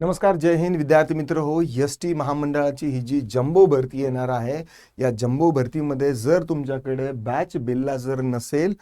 नमस्कार जय हिंद. विद्यार्थी मित्र हो एस टी महामंडळाची ही जी जम्बो भरती येणार आहे या जम्बो भरतीमध्ये जर तुमच्याकडे बॅच बिल्ला जर नसेल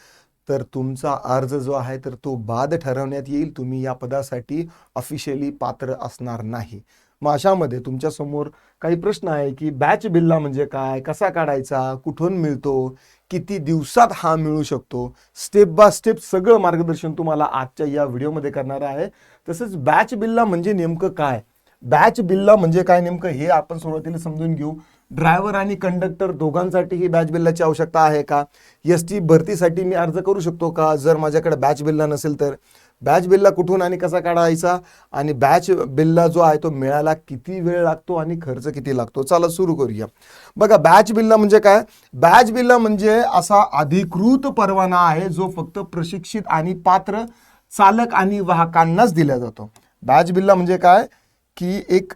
तर तुमचा अर्ज जो आहे तर तो बाद ठरवण्यात येईल. तुम्ही या पदासाठी ऑफिशियली पात्र असणार नाही. मग अशामध्ये तुमच्यासमोर काही प्रश्न आहे की बॅच बिल्ला म्हणजे काय? कसा काढायचा? कुठून मिळतो? किती दिवसात हा मिळू शकतो? स्टेप बाय स्टेप सगळं मार्गदर्शन तुम्हाला आजच्या या व्हिडिओमध्ये करणार आहे. तसंच बॅच बिल्ला म्हणजे नेमकं काय? बॅच बिल्ला म्हणजे काय नेमकं हे आपण सुरुवातीला समजून घेऊ. ड्रायव्हर आणि कंडक्टर दोघांसाठी ही बॅच बिल्लाची आवश्यकता आहे का? एस टी भरतीसाठी मी अर्ज करू शकतो का? जर माझ्याकडे बॅच बिल्ला नसेल तर. बॅच बिलला कुठून आणि कसा काढायचा? आणि बॅच बिल्ला जो आहे तो मिळायला किती वेळ लागतो आणि खर्च किती लागतो? चला सुरू करूया. बघा बॅच बिलला म्हणजे काय? बॅच बिलला म्हणजे असा अधिकृत परवाना आहे जो फक्त प्रशिक्षित आणि पात्र चालक आणि वाहकांनाच दिला जातो. बॅच बिलला म्हणजे काय? की एक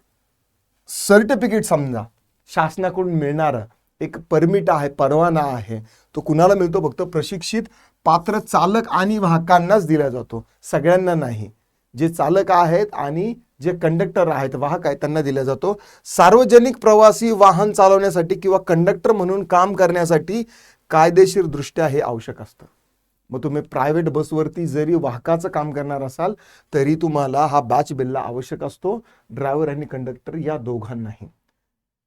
सर्टिफिकेट समजा शासनाकडून मिळणारं एक परमिट आहे परवाना आहे तो कुणाला मिळतो? फक्त प्रशिक्षित पात्र चालक आणि वाहकांनाच दिला जातो. सगळ्यांना नाही. जे चालक आहेत आणि जे कंडक्टर आहेत वाहक आहेत त्यांना दिला जातो. सार्वजनिक प्रवासी वाहन चालवण्यासाठी किंवा कंडक्टर म्हणून काम करण्यासाठी कायदेशीरदृष्ट्या हे आवश्यक असतं. मग तुम्ही प्रायव्हेट बसवरती जरी वाहकाचं काम करणार असाल तरी तुम्हाला हा बॅच बिल्ला आवश्यक असतो. ड्रायव्हर आणि कंडक्टर या दोघांनाही.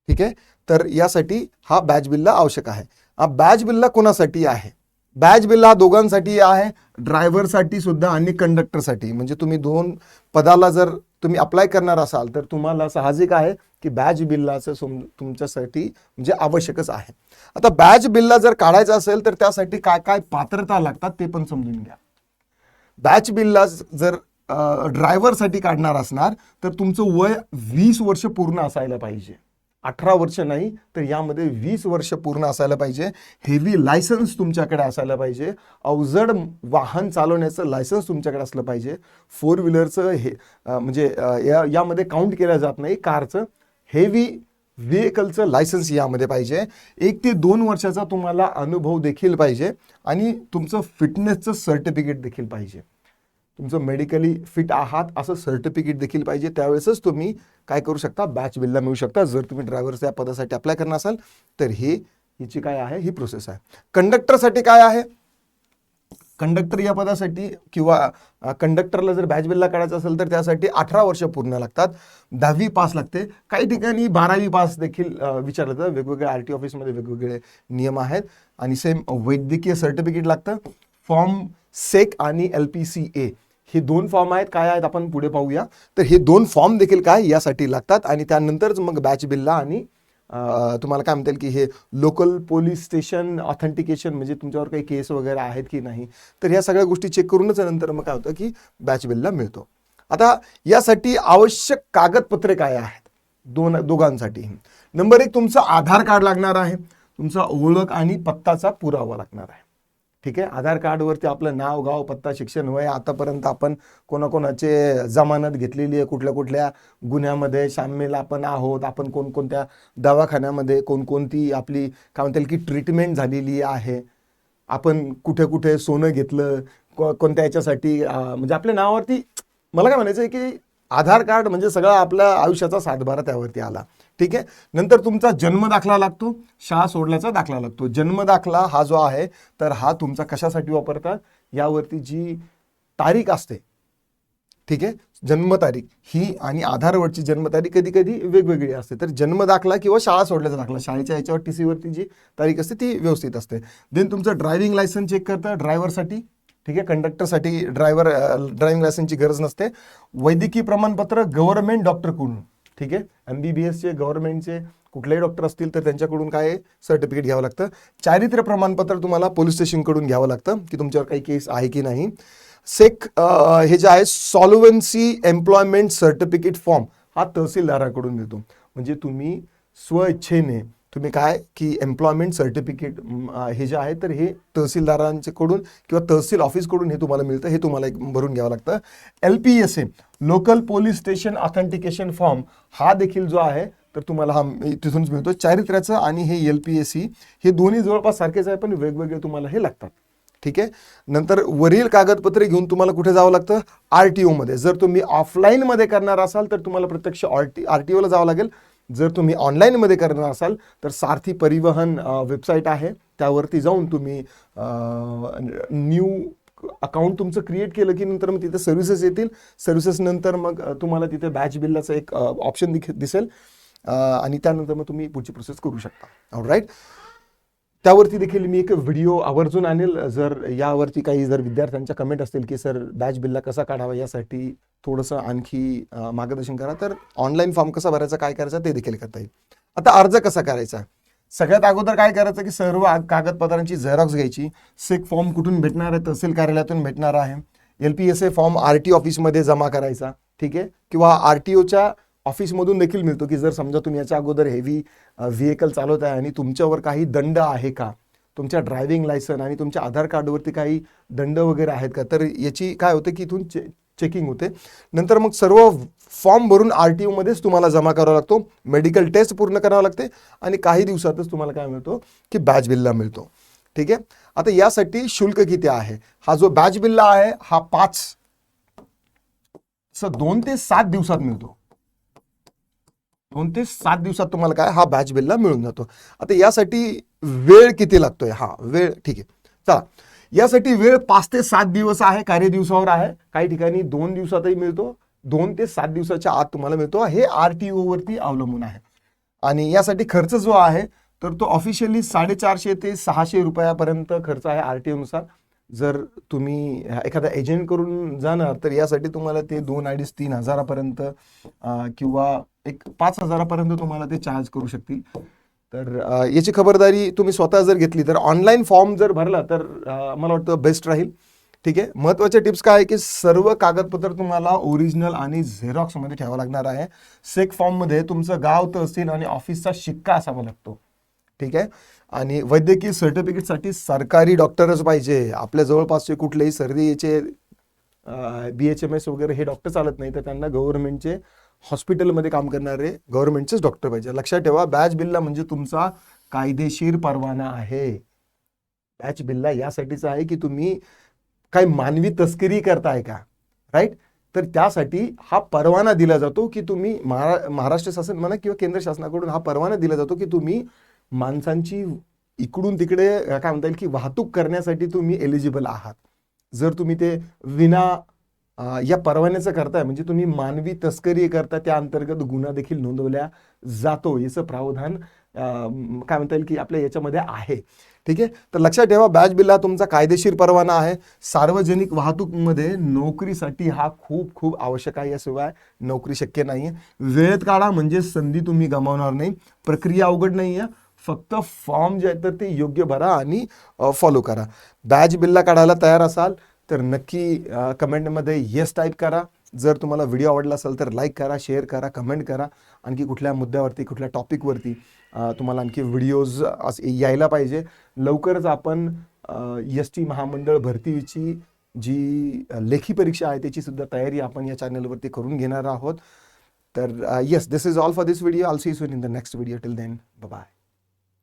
ठीक आहे? तर यासाठी हा बॅच बिल्ला आवश्यक आहे. हा बॅच बिल्ला कोणासाठी आहे? बॅच बिल्ला हा दोघांसाठी आहे ड्रायव्हरसाठी सुद्धा आणि कंडक्टरसाठी. म्हणजे तुम्ही दोन पदाला जर तुम्ही अप्लाय करणार असाल तर तुम्हाला साहजिक आहे की बॅच बिल्लाचं सुम- तुमच्यासाठी म्हणजे आवश्यकच आहे. आता बॅच बिल्ला जर काढायचं असेल तर त्यासाठी काय काय पात्रता लागतात ते पण समजून घ्या. बॅच बिल्ला जर ड्रायव्हरसाठी काढणार असणार तर तुमचं वय वीस वर्ष पूर्ण असायला पाहिजे. अठरा वर्ष नाही तर यामध्ये वीस वर्ष पूर्ण असायला पाहिजे. हेवी लायसन्स तुमच्याकडे असायला पाहिजे. अवजड वाहन चालवण्याचं लायसन्स तुमच्याकडे असलं पाहिजे. फोर व्हीलरचं हे म्हणजे या यामध्ये काउंट केलं जात नाही. कारचं हेवी व्हेकलचं लायसन्स यामध्ये पाहिजे. एक ते दोन वर्षाचा तुम्हाला अनुभव देखील पाहिजे आणि तुमचं फिटनेसचं सर्टिफिकेट देखील पाहिजे. तुमचं मेडिकली फिट आहात असं सर्टिफिकेट देखील पाहिजे. त्यावेळेसच तुम्ही काय करू शकता? बॅच बिलला मिळू शकता. जर तुम्ही ड्रायव्हरच्या या पदासाठी अप्लाय करणार असाल तर ही हिची काय आहे? ही प्रोसेस आहे. कंडक्टरसाठी काय आहे? कंडक्टर या पदासाठी किंवा कंडक्टरला जर बॅच बिलला काढायचं असेल तर त्यासाठी अठरा वर्ष पूर्ण लागतात. दहावी पास लागते. काही ठिकाणी बारावी पास देखील विचारलं जातं वेगवेगळ्या आर टी ऑफिसमध्ये वेगवेगळे नियम आहेत. आणि सेम वैद्यकीय सर्टिफिकेट लागतं. फॉर्म सेक आणि एल पी सी ए हे दोन फॉर्म आहेत काय आहेत आपण पुढे पाहूया. तर हे दोन फॉर्म देखील काय यासाठी लागतात आणि त्यानंतरच मग बॅच बिलला आणि तुम्हाला काय म्हणता येईल की हे लोकल पोलीस स्टेशन ऑथेंटिकेशन म्हणजे तुमच्यावर काही केस वगैरे आहेत की नाही तर ह्या सगळ्या गोष्टी चेक करूनच नंतर मग काय होतं की बॅच बिलला मिळतो. आता यासाठी आवश्यक कागदपत्रे काय आहेत? दोन दोघांसाठी. नंबर एक तुमचं आधार कार्ड लागणार आहे. तुमचा ओळख आणि पत्ताचा पुरावा लागणार आहे. ठीक आहे? आधार कार्डवरती आपलं नाव गाव पत्ता शिक्षण वय आतापर्यंत आपण कोणाकोणाचे जमानत घेतलेली आहे कुठल्या कुठल्या गुन्ह्यामध्ये सामील आपण आहोत आपण कोणकोणत्या दवाखान्यामध्ये कोणकोणती आपली काय म्हणता येईल की ट्रीटमेंट झालेली आहे आपण कुठे कुठे सोनं घेतलं को कोणत्या याच्यासाठी म्हणजे आपल्या नावावरती मला काय म्हणायचं आहे की आधार कार्ड म्हणजे सगळा आपल्या आयुष्याचा सातबारा त्यावरती आला. ठीक आहे? नंतर तुमचा जन्म दाखला लागतो. शाळा सोडल्याचा दाखला लागतो. जन्म दाखला हा जो आहे तर हा तुमचा कशासाठी वापरतात? यावरती जी तारीख असते. ठीक आहे? जन्मतारीख. ही आणि आधारवरची जन्मतारीख कधी कधी वेगवेगळी असते. तर जन्म दाखला किंवा शाळा सोडल्याचा दाखला शाळेच्या याच्यावर टी सीवरती जी तारीख असते ती व्यवस्थित असते. देन तुमचं ड्रायव्हिंग लायसन्स चेक करतं ड्रायव्हरसाठी ठीक आहे? कंडक्टरसाठी ड्रायव्हर ड्रायव्हिंग लायसन्सची गरज नसते. वैद्यकीय प्रमाणपत्र गव्हर्नमेंट डॉक्टरकडून ठीक आहे? एम बी बी एसचे गव्हर्नमेंटचे कुठलेही डॉक्टर असतील तर त्यांच्याकडून काय सर्टिफिकेट घ्यावं लागतं. चारित्र्य प्रमाणपत्र तुम्हाला पोलीस स्टेशनकडून घ्यावं लागतं की तुमच्यावर काही केस आहे की नाही. सेक हे जे आहे सॉल्वन्सी एम्प्लॉयमेंट सर्टिफिकेट फॉर्म हा तहसीलदाराकडून देतो. म्हणजे तुम्ही स्वइच्छेने तुम्ही काय की एम्प्लॉयमेंट सर्टिफिकेट हे जे आहे तर हे तहसीलदारांच्याकडून किंवा तहसील ऑफिसकडून हे तुम्हाला मिळतं हे तुम्हाला एक भरून घ्यावं लागतं. L P S A local police station authentication form हा देखील जो आहे तर तुम्हाला हा तिथूनच मिळतो. चारित्र्याचं आणि हे एल पी एस सी हे दोन्ही जवळपास सारखेच आहे पण वेगवेगळे तुम्हाला हे लागतात. ठीक आहे? नंतर वरील कागदपत्रे घेऊन तुम्हाला कुठे जावं लागतं? आर टी ओमध्ये जर तुम्ही ऑफलाईनमध्ये करणार असाल तर तुम्हाला प्रत्यक्ष आर टी आर टी ओला जावं लागेल. जर तुम्ही ऑनलाईनमध्ये करणार असाल तर सारथी परिवहन वेबसाईट आहे. त्यावरती जाऊन तुम्ही न्यू अकाउंट तुमचं क्रिएट केलं की नंतर मग तिथे सर्व्हिसेस येतील. सर्व्हिसेस नंतर मग तुम्हाला तिथे बॅच बिल्लाचं एक ऑप्शन दिसेल. आणि त्यानंतर मग तुम्ही पुढची प्रोसेस करू शकता. राईट त्यावरती देखील मी एक व्हिडिओ आवर्जून आणेल. जर यावरती काही जर विद्यार्थ्यांच्या कमेंट असतील की सर बॅच बिल्ला कसा काढावा यासाठी थोडंसं आणखी मार्गदर्शन करा तर ऑनलाईन फॉर्म कसा भरायचा काय करायचं ते देखील करता येईल. आता अर्ज कसा करायचा? सगळ्यात अगोदर काय करायचं की सर्व कागदपत्रांची झेरॉक्स घ्यायची. सेक फॉर्म कुठून भेटणार आहे तहसील कार्यालयातून भेटणार आहे. L P S A form R T ऑफिसमध्ये जमा करायचा ठीक आहे? किंवा आर टी ओच्या ऑफिसमधून देखील मिळतो की जर समजा तुम्ही याच्या अगोदर हेवी व्हेकल चालवत आहे आणि तुमच्यावर काही दंड आहे का? तुमच्या ड्रायव्हिंग लायसन आणि तुमच्या आधार कार्डवरती काही दंड वगैरे आहेत का? तर याची काय होते की इथून चे चेकिंग होते. नंतर मग सर्व फॉर्म भरून आर टी ओमध्येच तुम्हाला जमा करावा लागतो. मेडिकल टेस्ट पूर्ण करावं लागते आणि काही दिवसातच तुम्हाला काय मिळतो की बॅच बिलला मिळतो. ठीक आहे? आता यासाठी शुल्क किती आहे? हा जो बॅच बिल्ला आहे हा पाच दोन ते सात दिवसात मिळतो. दोन ते सात दिवसात तुम्हाला काय हा बॅच बिलला मिळून जातो. आता यासाठी वेळ किती लागतोय? हा वेळ ठीक आहे. चला. यासाठी वेळ पाच ते सात दिवस आहे कार्य दिवसावर आहे. काही ठिकाणी दोन दिवसातही मिळतो. दोन ते सात दिवसाच्या आत तुम्हाला मिळतो. हे आर टी वरती अवलंबून आहे. आणि यासाठी खर्च जो आहे तर तो ऑफिशियली साडेचारशे ते सहाशे रुपयापर्यंत खर्च आहे आर टी ओनुसार जर तुम्ही एखादा एजंट करून जाणार तर यासाठी तुम्हाला ते दोन अडीच तीन हजारापर्यंत किंवा एक पाच हजारापर्यंत तुम्हाला ते चार्ज करू शकतील. तर याची खबरदारी तुम्ही स्वतः जर घेतली तर ऑनलाईन फॉर्म जर भरला तर मला वाटतं बेस्ट राहील. ठीक आहे? महत्त्वाचे टिप्स काय आहे की सर्व कागदपत्र तुम्हाला ओरिजिनल आणि झेरॉक्समध्ये ठेवावं लागणार आहे. सेक फॉर्ममध्ये तुमचं गाव तहसील आणि ऑफिसचा शिक्का असावा लागतो. ठीक आहे? आणि वैद्यकीय सर्टिफिकेटसाठी सरकारी डॉक्टरच पाहिजे. आपल्या जवळपासचे कुठलेही सर्दीचे बी एच एम एस वगैरे हे डॉक्टर चालत नाही तर त्यांना गव्हर्नमेंटचे हॉस्पिटलमध्ये काम करणारे गव्हर्नमेंटचेच डॉक्टर पाहिजे. लक्षात ठेवा बॅच बिल्ला म्हणजे तुमचा कायदेशीर परवाना आहे. बॅच बिल्ला यासाठीचा आहे की तुम्ही काही मानवी तस्करी करताय का? राईट तर त्यासाठी हा परवाना दिला जातो की तुम्ही महारा महाराष्ट्र शासन म्हणा किंवा केंद्र शासनाकडून हा परवाना दिला जातो की तुम्ही माणसांची इकडून तिकडे काय म्हणता येईल की वाहतूक करण्यासाठी तुम्ही एलिजिबल आहात. जर तुम्ही ते विना या परवान्याचं करताय म्हणजे तुम्ही मानवी तस्करी करता त्या अंतर्गत गुन्हा देखील नोंदवल्या जातो याचं प्रावधान काय म्हणता येईल की आपल्या याच्यामध्ये आहे. ठीक आहे? तर लक्षात ठेवा बॅच बिल हा तुमचा कायदेशीर परवाना आहे. सार्वजनिक वाहतूकमध्ये नोकरीसाठी हा खूप खूप आवश्यक आहे याशिवाय नोकरी शक्य नाही आहे वेळेत काढा म्हणजे संधी तुम्ही गमावणार नाही. प्रक्रिया अवघड नाही आहे फक्त फॉर्म जे आहेत तर ते योग्य भरा आणि फॉलो करा. बॅच बिल्ला काढायला तयार असाल तर नक्की कमेंटमध्ये येस टाईप करा. जर तुम्हाला व्हिडिओ आवडला असेल तर लाईक करा शेअर करा कमेंट करा. आणखी कुठल्या मुद्द्यावरती कुठल्या टॉपिकवरती तुम्हाला आणखी व्हिडिओज यायला पाहिजे. लवकरच आपण एस टी महामंडळ भरतीची जी लेखी परीक्षा आहे त्याची सुद्धा तयारी आपण या चॅनलवरती करून घेणार आहोत. तर yes this is all for this video I'll see soon in the next video till then bye